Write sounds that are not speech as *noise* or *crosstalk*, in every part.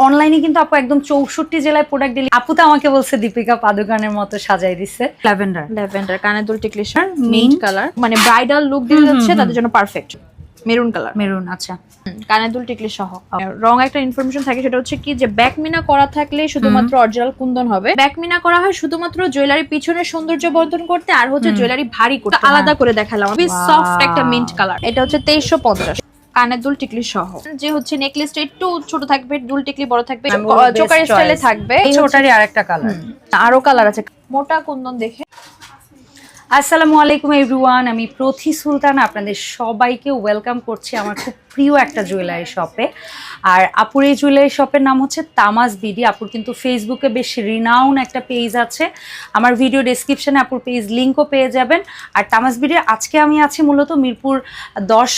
অনলাইনে কিন্তু আপু একদম চৌষট্টি জেলায় প্রোডাক্ট দিলে আপু তো আমাকে বলছে দীপিকা পাদুকানের মতো সাজাই দিচ্ছে ল্যাভেন্ডার ল্যাভেন্ডার কানের দুল টিকলি Mint. মিন্ট কালার মানে ব্রাইডাল লুক দিতে যাচ্ছে তাদের জন্য পারফেক্ট মেরুন কালার মেরুন আচ্ছা। কানের দুল টিকলি সহ। রং একটা ইনফরমেশন থাকে সেটা হচ্ছে কি যে ব্যাক মিনা করা থাকলে শুধুমাত্র অরিজিনাল কুন্দন হবে। ব্যাক মিনা করা হয় শুধুমাত্র জুয়েলারি পিছনে সৌন্দর্য বর্ধন করতে আর হচ্ছে জুয়েলারি ভারী করতে। হ্যাঁ। আলাদা করে দেখালাম খুবই সফট একটা মিন্ট কালার এটা হচ্ছে তেইশশো পঞ্চাশ। কানের দুল টিকলি সহ। যে হচ্ছে নেকলেসটা একটু ছোট থাকবে দুল টিকলি বড় থাকবে চোকার স্টাইলে থাকবে। ছোটারই আরেকটা কালার আরও কালার আছে। মোটা কুন্দন দেখে। আসসালামু আলাইকুম এভরিওয়ান আমি প্রথি সুলতান আপনাদের সবাইকে ওয়েলকাম করছি আমার খুব প্রিয় একটা জুয়েলারি শপে আর আপুর এই জুয়েলারি শপের নাম হচ্ছে তামাজ বিডি। আপুর কিন্তু ফেসবুকে বেশ রিনাউন একটা পেজ আছে। আমার ভিডিও ডেসক্রিপশনে আপুর পেজ লিঙ্কও পেয়ে যাবেন। আর তামাজ বিডি, আজকে আমি আছি মূলত মিরপুর দশ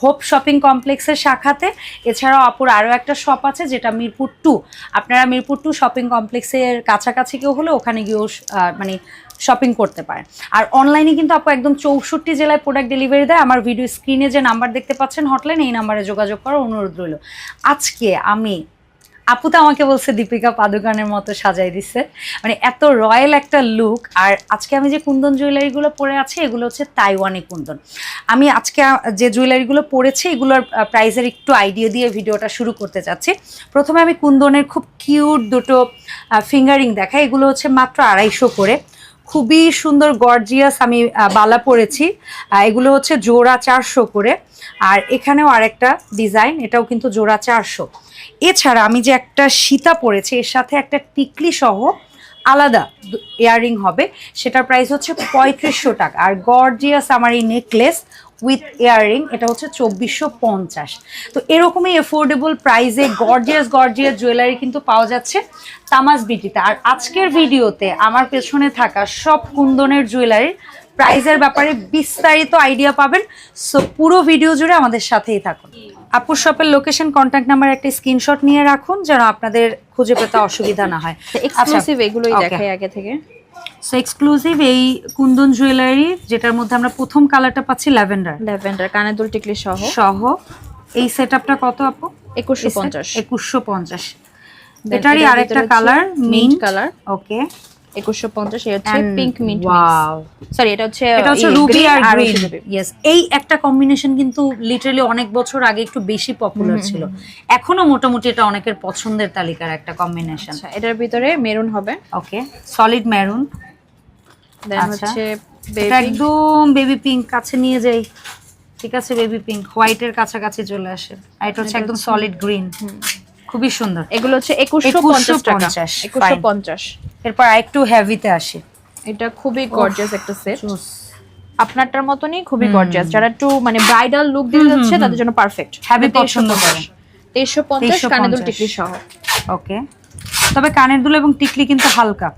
হোপ শপিং কমপ্লেক্সের শাখাতে। এছাড়াও আপুর আরও একটা শপ আছে, যেটা মিরপুর টু। আপনারা মিরপুর টু শপিং কমপ্লেক্সের কাছাকাছি কেউ হলে ওখানে গিয়েও মানে শপিং করতে পারেন। আর অনলাইনে কিন্তু আপু একদম চৌষট্টি জেলায় প্রোডাক্ট ডেলিভারি দেয়। আমার ভিডিও স্ক্রিনে যে নাম্বার দেখতে পাচ্ছেন হটলাইন এই নাম্বারে যোগাযোগ করার অনুরোধ রইল। আজকে আমি, আপু তো আমাকে বলছে দীপিকা পাদুকানের মতো সাজাই দিচ্ছে মানে এত রয়্যাল একটা লুক, আর আজকে আমি যে কুন্দন জুয়েলারিগুলো পরে আছি, এগুলো হচ্ছে তাইওয়ানি কুন্দন। আমি আজকে যে জুয়েলারিগুলো পরেছি, এগুলোর প্রাইসের একটু আইডিয়া দিয়ে ভিডিওটা শুরু করতে চাচ্ছি। প্রথমে আমি কুন্দনের খুব কিউট দুটো ফিঙ্গারিং দেখাই। এগুলো হচ্ছে মাত্র আড়াইশো করে। খুবই সুন্দর গর্জিয়াস আমি বালা পরেছি। এগুলো হচ্ছে জোড়া চারশো করে। আর এখানেও আরেকটা ডিজাইন এটাও কিন্তু জোড়া চারশো। এছাড়া আমি যে একটা সীতা পরেছি, এর সাথে একটা টিকলি সহ আলাদা ইয়াররিং হবে। সেটার প্রাইস হচ্ছে পঁয়ত্রিশশো টাকা। আর গর্জিয়াস আমার এই নেকলেস উইথ ইয়াররিং এটা হচ্ছে চব্বিশশো পঞ্চাশ। তো এরকমই এফোর্ডেবল প্রাইসে গর্জিয়াস গর্জিয়াস জুয়েলারি কিন্তু পাওয়া যাচ্ছে তামাস বিটিতে। আর আজকের ভিডিওতে আমার পেছনে থাকা সব কুন্দনের জুয়েলারির প্রাইজের ব্যাপারে বিস্তারিত আইডিয়া পাবেন। সো পুরো ভিডিও জুড়ে আমাদের সাথেই থাকুন। আপুর শপের লোকেশন কন্ট্যাক্ট নাম্বার একটা স্ক্রিনশট নিয়ে রাখুন যেন আপনাদের খুঁজে পেতে অসুবিধা না হয়। এক্সক্লুসিভ এগুলোই okay. দেখাই আগে থেকে। সো এক্সক্লুসিভ এই কুন্দন জুয়েলারি যেটার মধ্যে আমরা প্রথম কালারটা পাচ্ছি ল্যাভেন্ডার ল্যাভেন্ডার কানের দুল টিকলি সহ। সহ। এই সেটআপটা কত আপু? একুশশো পঞ্চাশ। একুশশো পঞ্চাশ। Then এটারই আরেকটা কালার মিন্ট কালার ওকে একুশশো পঞ্চাশ হচ্ছে পিঙ্ক মিন্ট সরি এটা হচ্ছে এটা হচ্ছে রুবি আর গ্রিন ইয়েস এই একটা কম্বিনেশন কিন্তু লিটারালি অনেক বছর আগে একটু বেশি পপুলার ছিল। এখনও মোটামুটি এটা অনেকের পছন্দের তালিকার একটা কম্বিনেশন আচ্ছা এটার ভিতরে মেরুন হবে। Okay solid maroon then. হচ্ছে একদম বেবি পিঙ্ক কাছে নিয়ে যাই। ঠিক আছে বেবি পিঙ্ক হোয়াইটের কাছাকাছি চলে আসে। আর এটা হচ্ছে একদম সলিড গ্রিন খুবই সুন্দর। এগুলো হচ্ছে একুশশো পঞ্চাশ টাকা। 2150, একুশশো পঞ্চাশ। এরপর আরেকটু হেভিতে আসে। এটা খুবই গর্জিয়াস একটা সেট আপনারটার মতনই খুবই গর্জিয়াস যারা একটু মানে ব্রাইডাল লুক দিতে যাচ্ছে তাদের জন্য পারফেক্ট হেভি পছন্দ করে। তেইশশো পঞ্চাশ 2350 কানে দুল টিকলি সহ। ওকে তবে কানের দুল এবং টিকলি কিন্তু হালকা।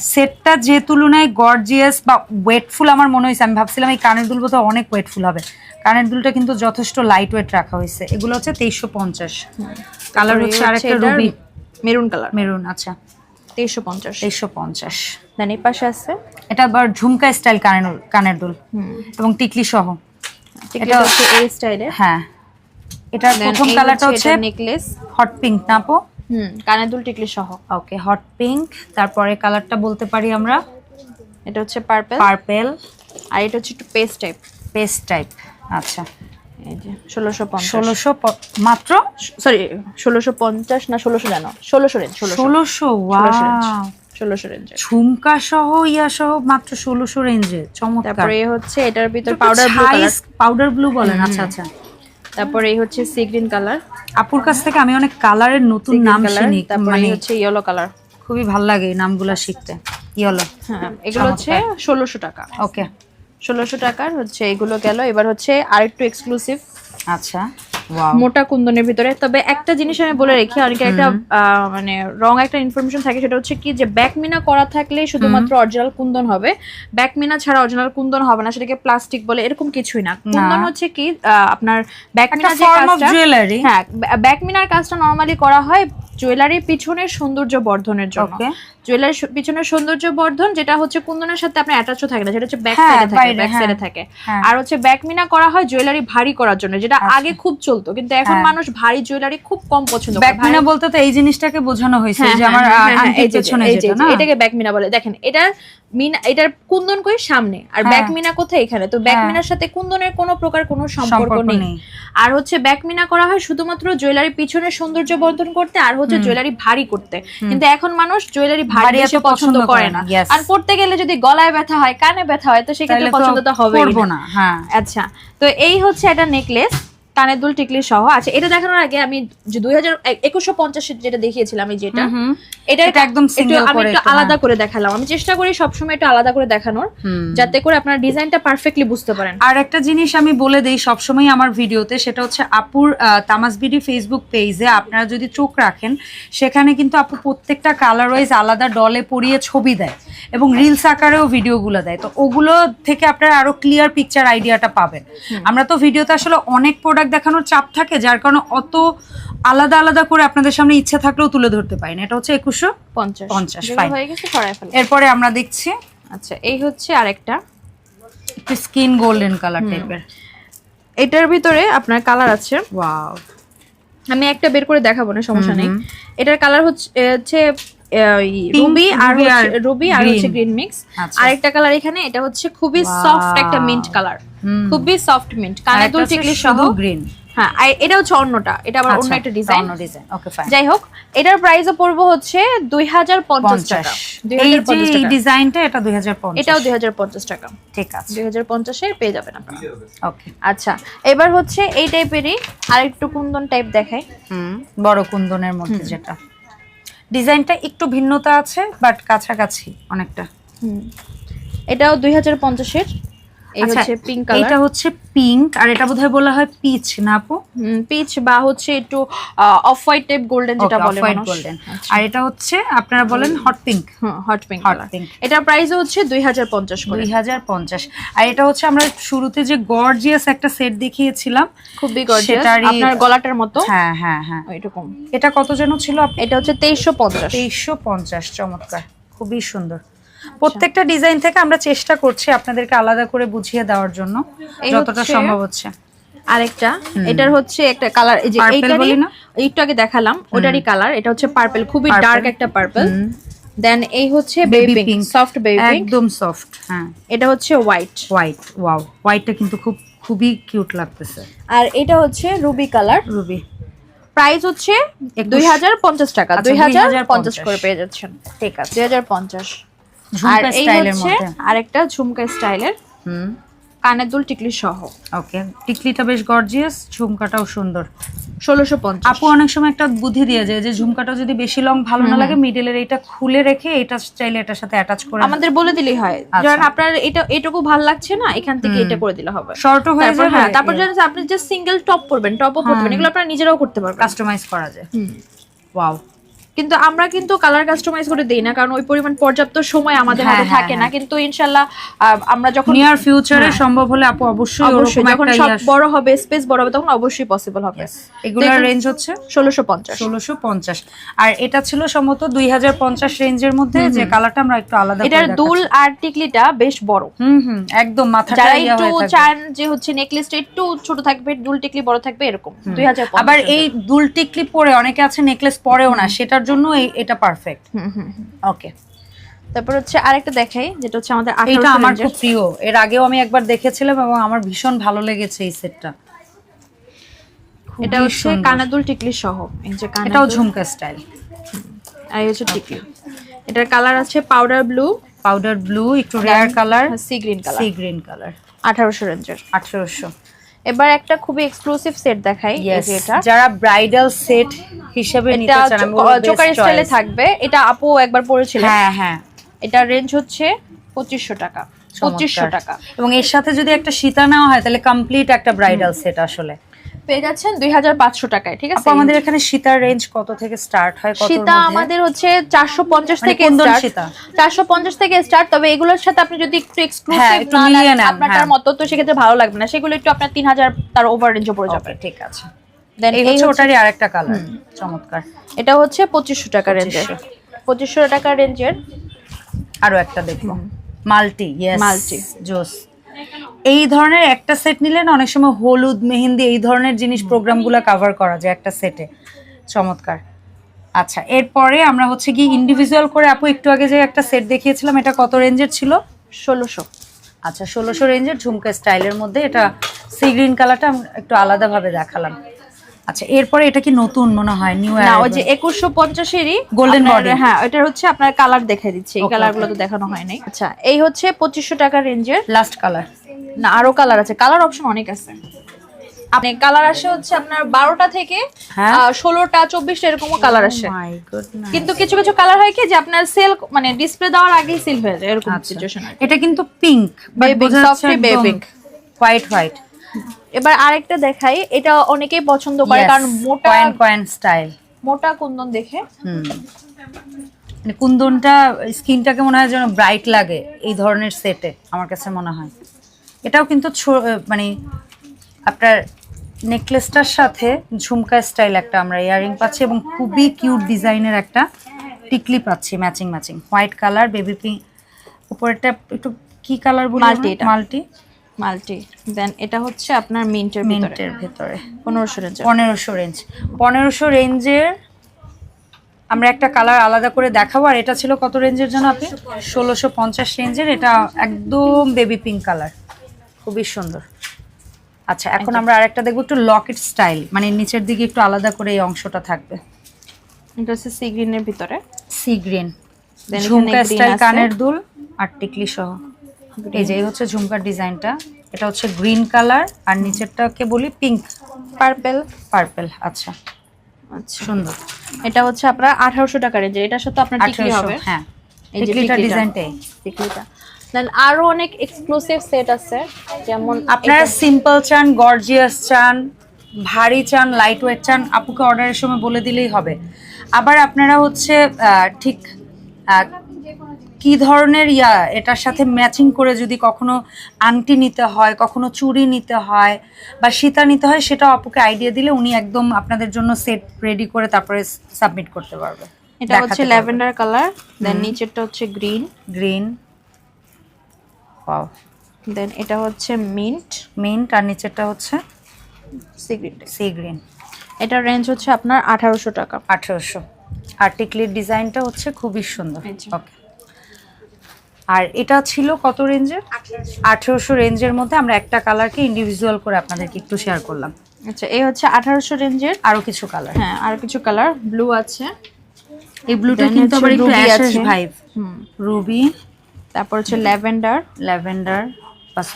সেটটা যে তুলনায় গর্জিয়াস বা ওয়েটফুল আমার মনে হয়েছে আমি ভাবছিলাম এই কানের দুল বোধহয় অনেক ওয়েটফুল হবে। কানের দুলটা কিন্তু যথেষ্ট লাইট ওয়েট রাখা হয়েছে। এগুলো হচ্ছে তেইশশো পঞ্চাশ। কালার হচ্ছে আরেকটা রুবি মেরুন কালার মেরুন আচ্ছা। তেইশশো পঞ্চাশ। তেইশশো পঞ্চাশ। দেন এই পাশে আছে? এটা আবার ঝুমকা স্টাইল কানের কানের দুল। এবং টিকলি সহ। এটা- হচ্ছে এই স্টাইলে হ্যাঁ। এটার প্রথম কালারটা হচ্ছে নেকলেস হট পিঙ্ক না আপু? হুম কানে দুল টিকলি সহ। ওকে হট পিঙ্ক তারপরে কালারটা বলতে পারি আমরা। এটা হচ্ছে পার্পল পার্পেল আর এটা হচ্ছে একটু পেস্ট টাইপ পেস্ট টাইপ আচ্ছা। এই যে ষোলোশো ষোলোশো মাত্র? সরি ষোলোশো পঞ্চাশ না ষোলোশো জানো? ষোলোশো রেঞ্জ ষোলোশো। ষোলোশো রেঞ্জ ঝুমকা সহ ইয়া সহ মাত্র ষোলোশো রেঞ্জে চমৎকার। তারপরে হচ্ছে এটার ভিতর পাউডার ব্লু পাউডার ব্লু বলেন আচ্ছা আচ্ছা। তারপরে এই হচ্ছে সি গ্রিন কালার আপুর কাছ থেকে আমি অনেক কালারের নতুন নাম শুনি তারপরে মানে হচ্ছে ইয়েলো কালার খুবই ভালো লাগে এই নামগুলো শিখতে ইয়েলো হ্যাঁ এগুলো হচ্ছে ষোলোশো টাকা। ওকে ষোলোশো টাকার হচ্ছে এগুলো গেল এবার হচ্ছে আরেকটু এক্সক্লুসিভ আচ্ছা। মোটা কুন্দনের ভিতরে। তবে একটা জিনিস আমি বলে রেখি অনেকে একটা মানে রং একটা ইনফরমেশন থাকে সেটা হচ্ছে কি যে ব্যাক মিনা করা থাকলে শুধুমাত্র অরিজিনাল কুন্দন হবে। ব্যাক মিনা ছাড়া অরিজিনাল কুন্দন হবে না সেটাকে প্লাস্টিক বলে এরকম কিছুই না। কুন্দন হচ্ছে কি আপনার ব্যাক মিনা যে কাজটা জুয়েলারি হ্যাঁ ব্যাক মিনার কাজটা নর্মালি করা হয় জুয়েলারির পিছনের সৌন্দর্য বর্ধনের জন্য। জুয়েলারির সু- পিছনের সৌন্দর্য বর্ধন যেটা হচ্ছে কুন্দনের সাথে আপনার অ্যাটাচও থাকে না যেটা হচ্ছে ব্যাক সাইডে থাকে ব্যাক। সাইডে থাকে। হ্যাঁ। আর হচ্ছে ব্যাক মিনা করা হয় জুয়েলারি ভারী করার জন্য যেটা আচ্ছা। আগে খুব চলতো কিন্তু এখন হ্যাঁ। মানুষ ভারী জুয়েলারি খুব কম পছন্দ করে। ব্যাকমিনা বলতে তো এই জিনিসটাকে বোঝানো হয়েছে হ্যাঁ, যে হ্যাঁ, আমার পেছনে যেটা না? এটাকে ব্যাক মিনা বলে। দেখেন এটা মিনা এটার কুন্দন কই? সামনে। আর হ্যাঁ। ব্যাক মিনা কোথায় এখানে? তো ব্যাক হ্যাঁ। সাথে কুন্দনের কোনো প্রকার কোনো সম্পর্ক নেই। আর হচ্ছে ব্যাক মিনা করা হয় শুধুমাত্র জুয়েলারি পিছনের সৌন্দর্য বর্ধন করতে আর হচ্ছে জুয়েলারি ভারী করতে। কিন্তু এখন মানুষ জুয়েলারি ভারী এত পছন্দ করে না। আর পড়তে গেলে যদি গলায় ব্যথা হয় কানে ব্যথা হয় তো সেক্ষেত্রে পছন্দ তো হবে না। আচ্ছা তো এই হচ্ছে একটা নেকলেস কানের দুল টিকলি সহ আচ্ছা এটা দেখানোর আগে আমি দুই হাজার একুশশো পঞ্চাশ যেটা দেখিয়েছিলাম আমি যেটা। এটা একদম আমি একটু আলাদা হ্যাঁ। করে দেখালাম। আমি চেষ্টা করি সবসময় একটু আলাদা করে দেখানোর যাতে করে আপনার ডিজাইনটা পারফেক্টলি বুঝতে পারেন। আর একটা জিনিস আমি বলে দেই সবসময় আমার ভিডিওতে সেটা হচ্ছে আপুর আহ, তামাস বিডি ফেসবুক পেজে আপনারা যদি চোখ রাখেন সেখানে কিন্তু আপু প্রত্যেকটা কালার ওয়াইজ আলাদা ডলে পরিয়ে ছবি দেয় এবং রিলস আকারেও ভিডিওগুলো দেয়। তো ওগুলো থেকে আপনারা আরও ক্লিয়ার পিকচার আইডিয়াটা পাবেন। আমরা তো ভিডিওতে আসলে অনেক প্রোডাক্ট দেখানোর চাপ থাকে যার কারণে অত আলাদা আলাদা করে আপনাদের সামনে ইচ্ছা থাকলেও তুলে ধরতে পারি না। এটা হচ্ছে একুশশো পঞ্চাশ। পঞ্চাশ, হয়ে গেছে সরাই ফেলো। এরপরে আমরা দেখছি আচ্ছা এই হচ্ছে আরেকটা। একটু স্কিন গোল্ডেন কালার টাইপের এটার ভিতরে আপনার কালার আছে। ওয়াও আমি একটা বের করে দেখাবো না সমস্যা নেই। এটার কালার হচ্ছে রুবি আর রুবি আর হচ্ছে গ্রিন মিক্স আচ্ছা। আরেকটা কালার এখানে এটা হচ্ছে খুবই সফট একটা মিন্ট কালার খুবই সফট মিন্ট কানে দুল টিকলি সহ। গ্রিন হ্যাঁ আর এটা হচ্ছে অন্যটা এটা আবার অন্য একটা ডিজাইন অন্য ডিজাইন ওকে ফাইন যাই হোক এটার প্রাইসও পড়ব হচ্ছে দুই হাজার পঞ্চাশ টাকা। এই যে এই ডিজাইনটা এটা 2050 এটাও দুই হাজার পঞ্চাশ টাকা। ঠিক আছে। দুই হাজার পঞ্চাশে পেয়ে যাবেন আপনারা। ওকে আচ্ছা এবার হচ্ছে এই টাইপেরই আরেকটু কুন্দন টাইপ দেখাই। হুম বড় কুন্দনের মধ্যে যেটা। ডিজাইনটা একটু ভিন্নতা আছে বাট কাছাকাছি অনেকটা। হুম। এটাও দুই হাজার আচ্ছা, এটা হচ্ছে পিঙ্ক আর এটা বোধহয় বলা হয় পিচ না আপু? পিচ বা হচ্ছে একটু অফ হোয়াইট টাইপ গোল্ডেন যেটা বলে হোয়াইট গোল্ডেন আর এটা হচ্ছে আপনারা বলেন hot pink hot pink hot pink এটার প্রাইসও হচ্ছে দুই হাজার পঞ্চাশ করে। দুই হাজার পঞ্চাশ। আর এটা হচ্ছে আমরা শুরুতে যে গর্জিয়াস একটা সেট দেখিয়েছিলাম খুবই গর্জিয়াস আপনার গলাটার মতো। হ্যাঁ হ্যাঁ হ্যাঁ। এরকম। এটা কত যেন ছিল এটা হচ্ছে তেইশশো পঞ্চাশ। তেইশশো পঞ্চাশ চমৎকার। খুবই সুন্দর। প্রত্যেকটা ডিজাইন থেকে আমরা চেষ্টা করছি আপনাদেরকে আলাদা করে বুঝিয়ে দেওয়ার জন্য যতটা সম্ভব হচ্ছে। আরেকটা। এটার হচ্ছে একটা কালার এই যে এইটারই বলি না? একটু আগে দেখালাম ওটারই কালার। এটা হচ্ছে পার্পল খুবই ডার্ক একটা পার্পল দেন এই হচ্ছে baby pink soft baby pink একদম সফট হ্যাঁ। এটা হচ্ছে হোয়াইট হোয়াইট ওয়াও হোয়াইটটা কিন্তু খুব খুবই কিউট লাগতেছে। আর এটা হচ্ছে রুবি কালার রুবি প্রাইস হচ্ছে দুই হাজার পঞ্চাশ টাকা। আচ্ছা, দুই হাজার 2050 পঞ্চাশ। করে পেয়ে যাচ্ছেন। ঠিক আছে। দুই হাজার পঞ্চাশ। আর এই হচ্ছে আরেকটা ঝুমকা স্টাইলের হুম। কানের দুল টিকলি সহ। ওকে টিকলিটা বেশ গর্জিয়াস ঝুমকাটাও সুন্দর। ষোলোশো পঞ্চাশ। আপু অনেক সময় একটা বুদ্ধি দিয়ে যায় যে ঝুমকাটা যদি বেশি লং ভালো না লাগে মিডলের এইটা খুলে রেখে এটা চাইলে এটার সাথে অ্যাটাচ করে আমাদের বলে দিলেই হয়। আচ্ছা। আপনার এটা এটুকু ভালো লাগছে না এখান থেকে এটা করে দিলে হবে। শর্টও হয়ে যাবে। হ্যাঁ তারপর যদি আপনি যে সিঙ্গেল টপ পরবেন টপও পরবেন এগুলো আপনারা নিজেরাও করতে পারবেন। কাস্টমাইজ করা যায়। ওয়াও কিন্তু আমরা কিন্তু কালার কাস্টমাইজ করে দেই না কারণ ওই পরিমাণ পর্যাপ্ত সময় আমাদের হ্যাঁ, হাতে হ্যাঁ, থাকে না। হ্যাঁ। কিন্তু ইনশাল্লাহ আহ, আমরা যখন নিয়ার ফিউচারে। সম্ভব হলে আপু অবশ্যই অবশ্যই ওরকম যখন একটা সব বড় হবে স্পেস বড় হবে তখন অবশ্যই পসিবল হবে। এগুলোর রেঞ্জ হচ্ছে? ষোলোশো পঞ্চাশ। ষোলোশো পঞ্চাশ। আর এটা ছিল সম্ভবত দুই হাজার পঞ্চাশ রেঞ্জের মধ্যে যে কালারটা আমরা একটু আলাদা এটার দুল আর টিকলিটা বেশ বড়। হুম হুম একদম মাথাটা যারা ইয়া একটু হয়ে। চান যে হচ্ছে নেকলেসটা একটু ছোট থাকবে দুল টিকলি বড় থাকবে এরকম দুই হাজার আবার এই দুল টিকলি পরে অনেকে আছে নেকলেস পরেও না সেটার জন্য এটা পারফেক্ট ওকে তারপর হচ্ছে আরেকটা দেখাই যেটা হচ্ছে আমাদের এটা আমার খুব প্রিয়। এর আগেও আমি একবার দেখেছিলাম এবং আমার ভীষণ ভালো লেগেছে এই সেটটা এটা হচ্ছে কানাদুল টিকলি সহ এই যে এটাও ঝুমকা স্টাইল আর হচ্ছে টিকলি। এটার কালার আছে পাউডার ব্লু পাউডার ব্লু একটু rare colour sea green colour sea green colour আঠারোশো রেঞ্জের আঠারোশো। এবার একটা খুবই এক্সক্লুসিভ সেট দেখাই এটা। যারা ব্রাইডাল সেট হিসেবে নিতে চান আমি জোকার স্টাইলে থাকবে। এটা আপু একবার পরেছিল হ্যাঁ হ্যাঁ। এটা রেঞ্জ হচ্ছে 2500 টাকা। পঁচিশশো চমৎকার। টাকা। এবং এর সাথে যদি একটা সীতা নেওয়া হয় তাহলে কমপ্লিট একটা ব্রাইডাল সেট আসলে। পেয়ে যাচ্ছেন দুই হাজার পাঁচশো টাকায় ঠিক আছে? আমাদের এখানে সীতার রেঞ্জ কত থেকে স্টার্ট হয়? সীতা আমাদের হচ্ছে চারশো পঞ্চাশ মানে থেকে? চারশো পঞ্চাশ থেকে স্টার্ট তবে এগুলোর সাথে আপনি যদি একটু হ্যাঁ, এক্সক্লুসিভ হ্যাঁ। মতো তো সেক্ষেত্রে ভালো লাগবে না। সেগুলো একটু আপনার তিন হাজার তার ওভার রেঞ্জও পড়ে যাবে। ঠিক আছে। এই হচ্ছে হচ্ছে- ওটারই আরেকটা কালার চমৎকার। এটা হচ্ছে পঁচিশশো টাকা রেঞ্জের পঁচিশশো। টাকা রেঞ্জের আরও একটা দেখব। Multi yes Multi. জোস। এই ধরনের একটা সেট নিলে না অনেক সময় হলুদ মেহেন্দি এই ধরনের জিনিস প্রোগ্রামগুলো কাভার করা যায় একটা সেটে চমৎকার। আচ্ছা এরপরে আমরা হচ্ছে কি ইন্ডিভিজুয়াল করে আপু একটু আগে যে একটা সেট দেখিয়েছিলাম এটা কত রেঞ্জের ছিল? ষোলোশো। আচ্ছা ষোলোশো রেঞ্জের ঝুমকা স্টাইলের মধ্যে এটা সি গ্রিন কালারটা একটু আলাদাভাবে দেখালাম। আচ্ছা এরপরে এটা কি নতুন মনে হয়? নিউ না ওই যে একুশশো পঞ্চাশেরই Golden আপনার- body। হ্যাঁ এটা হচ্ছে আপনার কালার দেখা দিচ্ছে এই Okay, কালারগুলো তো দেখানো হয় নাই। আচ্ছা এই হচ্ছে পঁচিশশো টাকা রেঞ্জের। লাস্ট কালার না আরও কালার আছে কালার অপশন অনেক আছে। আপনি কালার আসে হচ্ছে আপনার বারোটা থেকে হ্যাঁ। ষোলোটা চব্বিশটা এরকমও কালার আসে। মাই গুডনেস কিন্তু কিছু কিছু কালার হয় কি যে আপনার সেল মানে ডিসপ্লে দেওয়ার আগেই সেল হয়ে যায় এরকম আচ্ছা। সিচুয়েশন এটা কিন্তু pink pink, softly baby pink। White white এবার আরেকটা দেখাই। এটা অনেকেই পছন্দ করে কারণ মোটা কয়েন কয়েন স্টাইল মোটা কুন্দন দেখে। মানে কুন্দনটা স্কিনটাকে মনে হয় যেন ব্রাইট লাগে এই ধরনের সেটে আমার কাছে মনে হয়। এটাও কিন্তু মানে আপনার নেকলেসটার সাথে ঝুমকা স্টাইল একটা আমরা ইয়ারিং পাচ্ছি এবং খুবই কিউট ডিজাইনের একটা টিকলি পাচ্ছি matching matching white colour baby pink উপরেরটা একটু কি কালার বলি এটা। মাল্টি মাল্টি দেন এটা হচ্ছে আপনার মিন্টের মিন্টের ভেতরে। পনেরোশো রেঞ্জ পনেরোশো রেঞ্জ পনেরোশো রেঞ্জের আমরা একটা কালার আলাদা করে দেখাবো আর এটা ছিল কত রেঞ্জের জন্য আপনি? ষোলোশো পঞ্চাশ রেঞ্জের এটা একদম বেবি পিঙ্ক কালার খুবই সুন্দর। আচ্ছা এখন আমরা আরেকটা দেখব একটু লকেট স্টাইল মানে নিচের দিকে একটু আলাদা করে এই অংশটা থাকবে। এটা হচ্ছে সি গ্রিনের ভিতরে। সি গ্রিন ঝুমকা স্টাইল কানের দুল আর টিকলি সহ। এই যে এই হচ্ছে ঝুমকার ডিজাইনটা। এটা হচ্ছে গ্রিন কালার আর নিচেরটাকে বলি পিঙ্ক। পার্পেল। পার্পেল আচ্ছা। আচ্ছা। সুন্দর। এটা হচ্ছে আপনার আঠারোশো টাকা রেঞ্জের এটার সাথে আপনার টিকলি হবে। হ্যাঁ। এই যে। ডিজাইনটাই। টিকলিটা। দেন আরও অনেক এক্সক্লুসিভ সেট আছে। যেমন আপনারা সিম্পল চান গর্জিয়াস চান ভারী চান লাইট ওয়েট চান আপুকে অর্ডারের সময় বলে দিলেই হবে। আবার আপনারা হচ্ছে আহ, ঠিক কি ধরনের ইয়া এটার সাথে ম্যাচিং করে যদি কখনো আংটি নিতে হয় কখনো চুড়ি নিতে হয় বা সীতা নিতে হয় সেটা আপুকে আইডিয়া দিলে উনি একদম আপনাদের জন্য সেট রেডি করে তারপরে সাবমিট করতে পারবে এটা হচ্ছে ল্যাভেন্ডার কালার দেন নিচেরটা হচ্ছে গ্রিন গ্রিন ওয়াও দেন এটা হচ্ছে মিন্ট মিন্ট আর নিচেরটা হচ্ছে সি গ্রিন সি গ্রিন এটার রেঞ্জ হচ্ছে আপনার আঠারোশো টাকা। আঠারোশো। আর টিকলির ডিজাইনটা হচ্ছে খুবই সুন্দর। ওকে আর এটা ছিল কত রেঞ্জের? আঠেরোশো। রেঞ্জের মধ্যে আমরা একটা কালারকে ইন্ডিভিজুয়াল করে আপনাদেরকে একটু শেয়ার করলাম। আচ্ছা এই হচ্ছে আঠারোশো রেঞ্জের। আরও কিছু কালার হ্যাঁ আর কিছু কালার ব্লু আছে। এই ব্লুটা কিন্তু আবার একটু। ভাইব হুম। রুবি তারপর হচ্ছে ল্যাভেন্ডার ল্যাভেন্ডার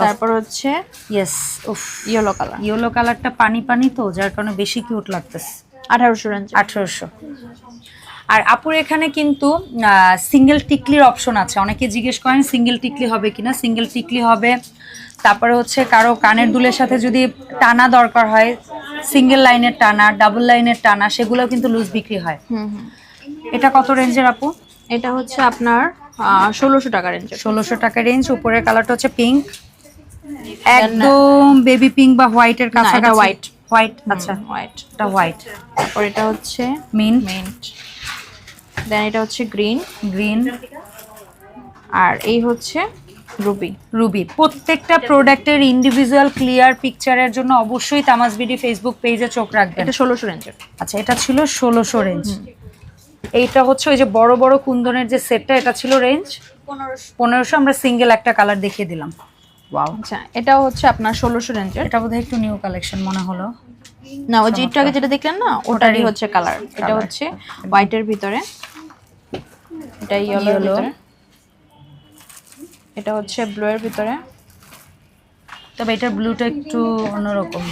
তারপর হচ্ছে ইয়েস উফ। ইয়েলো কালার ইয়েলো কালারটা পানি পানি তো যার কারণে বেশি কিউট লাগতেছে। আঠারোশো রেঞ্জ আঠেরোশো। আর আপুর এখানে কিন্তু সিঙ্গেল টিকলির অপশন আছে। অনেকে জিজ্ঞেস করেন সিঙ্গেল টিকলি হবে কিনা? সিঙ্গেল টিকলি হবে। তারপরে হচ্ছে কারও কানের দুলের সাথে যদি টানা দরকার হয় সিঙ্গেল লাইনের টানা ডাবল লাইনের টানা সেগুলোও কিন্তু লুজ বিক্রি হয়। এটা কত রেঞ্জের আপু? এটা হচ্ছে আপনার ষোলোশো টাকা রেঞ্জ ষোলোশো টাকা রেঞ্জ উপরের কালারটা হচ্ছে পিঙ্ক একদম বেবি পিঙ্ক বা হোয়াইটের কাছাকাছি। white। হোয়াইট আচ্ছা। হোয়াইট এটা হোয়াইট এটা হচ্ছে মিন্ট মিন্ট দেন এটা হচ্ছে গ্রিন গ্রিন আর এই হচ্ছে রুবি রুবি প্রত্যেকটা প্রোডাক্টের ইন্ডিভিজুয়াল ক্লিয়ার পিকচারের জন্য অবশ্যই তামাজ বিডি ফেসবুক পেজে চোখ রাখবেন। এটা ষোলোশো রেঞ্জের আচ্ছা এটা ছিল ষোলোশো রেঞ্জ এইটা হচ্ছে ওই যে বড় বড় কুন্দনের যে সেটটা এটা ছিল রেঞ্জ পনেরোশো। পনেরোশো আমরা সিঙ্গেল একটা কালার দেখিয়ে দিলাম। ওয়াও আচ্ছা এটাও হচ্ছে আপনার ষোলোশো রেঞ্জের এটা বোধহয় একটু নিউ কালেকশন মনে হলো। না ওই যে একটু আগে যেটা দেখলেন না ওটারই হচ্ছে কালার এটা। হচ্ছে হোয়াইটের ভিতরে। এটা ইয়েলোর। ভিতরে। এটা হচ্ছে ব্লু এর ভিতরে। তবে এটার ব্লুটা একটু অন্যরকম।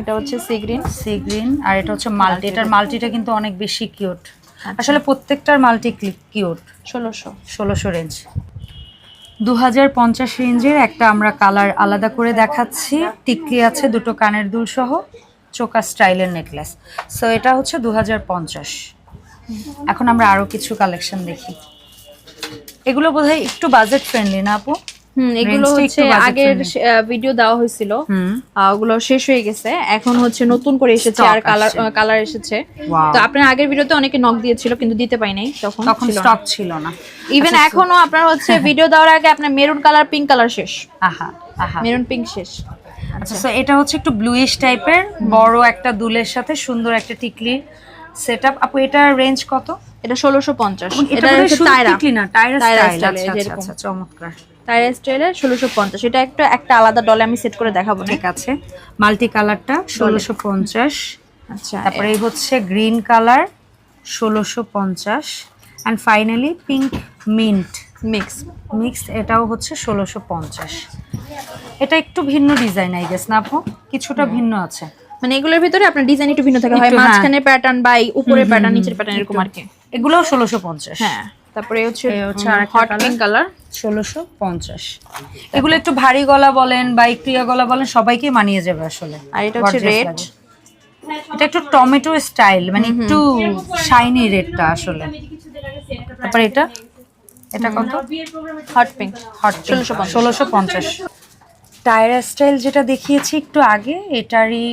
এটা হচ্ছে সি গ্রিন সি গ্রিন আর এটা হচ্ছে মাল্টি এটার মাল্টিটা কিন্তু অনেক বেশি কিউট আসলে প্রত্যেকটার মাল্টি কিউট ষোলোশো। ষোলোশো রেঞ্জ দু হাজার পঞ্চাশ রেঞ্জের একটা আমরা কালার আলাদা করে দেখাচ্ছি। টিকলি আছে দুটো কানের দুল সহ চোকা স্টাইলের নেকলেস। সো এটা হচ্ছে দু হাজার পঞ্চাশ। এখন আমরা আরও কিছু কালেকশন দেখি। এগুলো বোধহয় একটু বাজেট ফ্রেন্ডলি না আপু? এগুলো হচ্ছে আগের ভিডিও দেওয়া হয়েছিল। ওগুলো শেষ হয়ে গেছে। এখন হচ্ছে নতুন করে এসেছে আর কালার কালার এসেছে। তো আপনার আগের ভিডিওতে অনেকে নক দিয়েছিল কিন্তু দিতে পাই নাই তখন তখন স্টক ছিল না। ইভেন আচ্ছা, এখনও আপনার হচ্ছে *laughs* ভিডিও দেওয়ার আগে আপনার মেরুন কালার পিঙ্ক কালার শেষ। আহা আহা। মেরুন পিঙ্ক শেষ। আচ্ছা এটা হচ্ছে একটু ব্লুইশ টাইপের বড় একটা দুলের সাথে সুন্দর একটা টিকলি সেটআপ আপু এটার রেঞ্জ কত? এটা ষোলোশো পঞ্চাশ। এবং এটা এটা হচ্ছে শুধু তাইরা টিকলি না টায়রা টায়রা স্টাইল আচ্ছা আচ্ছা আচ্ছা চমৎকার। তাইরা স্টাইলে ষোলোশো পঞ্চাশ। এটা একটা একটা আলাদা ডলে আমি সেট করে দেখাবো। ঠিক আছে। মাল্টি কালারটা ষোলোশো পঞ্চাশ। আচ্ছা তারপরে এই হচ্ছে গ্রিন কালার ষোলোশো পঞ্চাশ। And finally pink mint mix mix এটাও হচ্ছে ষোলোশো পঞ্চাশ। এটা একটু ভিন্ন ডিজাইন আই গেস না আপু? কিছুটা ভিন্ন আছে। মানে এগুলোর ভিতরে আপনার ডিজাইন একটু ভিন্ন থাকে। হয় হ্যাঁ। মাঝখানে প্যাটার্ন বা এই উপরের প্যাটার্ন নিচের প্যাটার্ন এরকম আর কি। এগুলোও ষোলোশো পঞ্চাশ। হ্যাঁ। তারপরে হচ্ছে হট পিঙ্ক কালার ষোলোশো পঞ্চাশ। এগুলো একটু ভারী গলা বলেন বা ক্রিয়া গলা বলেন সবাইকে মানিয়ে যাবে আসলে। আর এটা হচ্ছে রেড এটা একটু টমেটো স্টাইল মানে একটু শাইনি রেডটা আসলে। তারপর এটা? এটা কত? হট পিঙ্ক হট 1650 ষোলোশো পঞ্চাশ। টায়রা স্টাইল যেটা দেখিয়েছি একটু আগে এটারই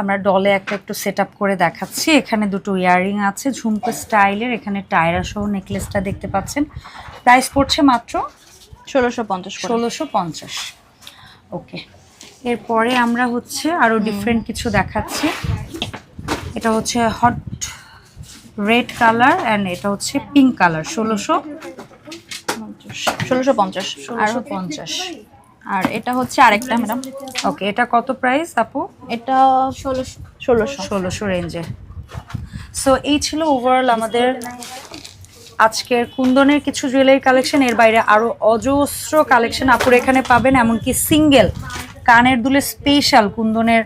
আমরা ডলে একটা একটু সেট করে দেখাচ্ছি। এখানে দুটো ইয়াররিং আছে ঝুমকো স্টাইলের। এখানে টায়রা সহ নেকলেসটা দেখতে পাচ্ছেন। প্রাইস পড়ছে মাত্র ষোলোশো পঞ্চাশ ষোলোশো পঞ্চাশ। ওকে এরপরে আমরা হচ্ছে আরও ডিফারেন্ট কিছু দেখাচ্ছি। এটা হচ্ছে হট রেড কালার অ্যান্ড এটা হচ্ছে পিঙ্ক কালার ষোলোশো ষোলোশো পঞ্চাশ। আর ষোলোশো পঞ্চাশ। আর এটা হচ্ছে আরেকটা ম্যাডাম ওকে এটা কত প্রাইস আপু? এটা ষোলোশো। ষোলোশো। ষোলোশো রেঞ্জে সো এই ছিল ওভারঅল আমাদের আজকের কুন্দনের কিছু জুয়েলারি কালেকশন এর বাইরে আরও অজস্র কালেকশন আপুর এখানে পাবেন এমনকি সিঙ্গেল কানের দুলে স্পেশাল কুন্দনের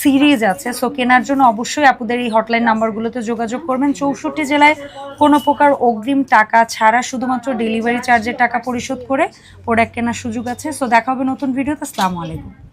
সিরিজ আছে। সো কেনার জন্য অবশ্যই আপনাদের এই হটলাইন নাম্বারগুলোতে যোগাযোগ করবেন। চৌষট্টি জেলায় কোনো প্রকার অগ্রিম টাকা ছাড়া শুধুমাত্র ডেলিভারি চার্জের টাকা পরিশোধ করে প্রোডাক্ট কেনার সুযোগ আছে। সো দেখা হবে নতুন ভিডিওতে আসসালামু আলাইকুম।